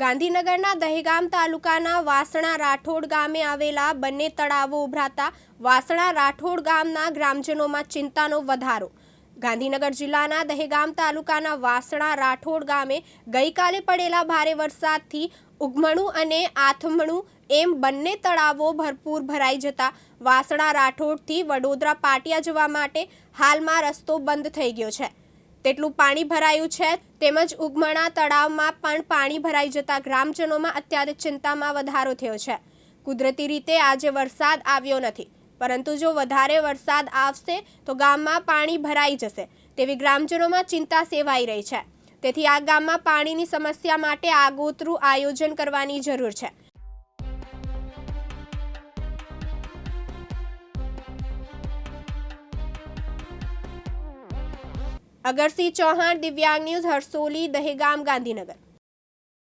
ગાંધીનગરના દહેગામ તાલુકાના વાસણા રાઠોડ ગામે આવેલા બંને તળાવો ઉભરાતા વાસણા રાઠોડ ગામના ગ્રામજનોમાં ચિંતાનો વધારો. ગાંધીનગર જિલ્લાના દહેગામ તાલુકાના વાસણા રાઠોડ ગામે ગઈકાલે પડેલા ભારે વરસાદથી ઉગમણું અને આથમણું એમ બંને તળાવો ભરપૂર ભરાઈ જતા વાસણા રાઠોડથી વડોદરા પાટિયા જવા માટે હાલમાં રસ્તો બંધ થઈ ગયો છે. તેટલું પાણી ભરાયું છે. તેમજ ઉગમણા તળાવમાં પણ પાણી ભરાઈ જતા ગ્રામજનોમાં અત્યારે ચિંતામાં વધારો થયો છે. કુદરતી રીતે આજે વરસાદ આવ્યો નથી. પરંતુ જો વધારે વરસાદ આવશે તો ગામમાં પાણી ભરાઈ જશે તેવી ગ્રામજનોમાં ચિંતા સેવાઈ રહી છે. તેથી આ ગામમાં પાણીની સમસ્યા માટે આગોતરું આયોજન કરવાની જરૂર છે. અગરસિંહ ચૌહાણ દિવ્યાંગ ન્યૂઝ હરસોલી દહેગામ ગાંધીનગર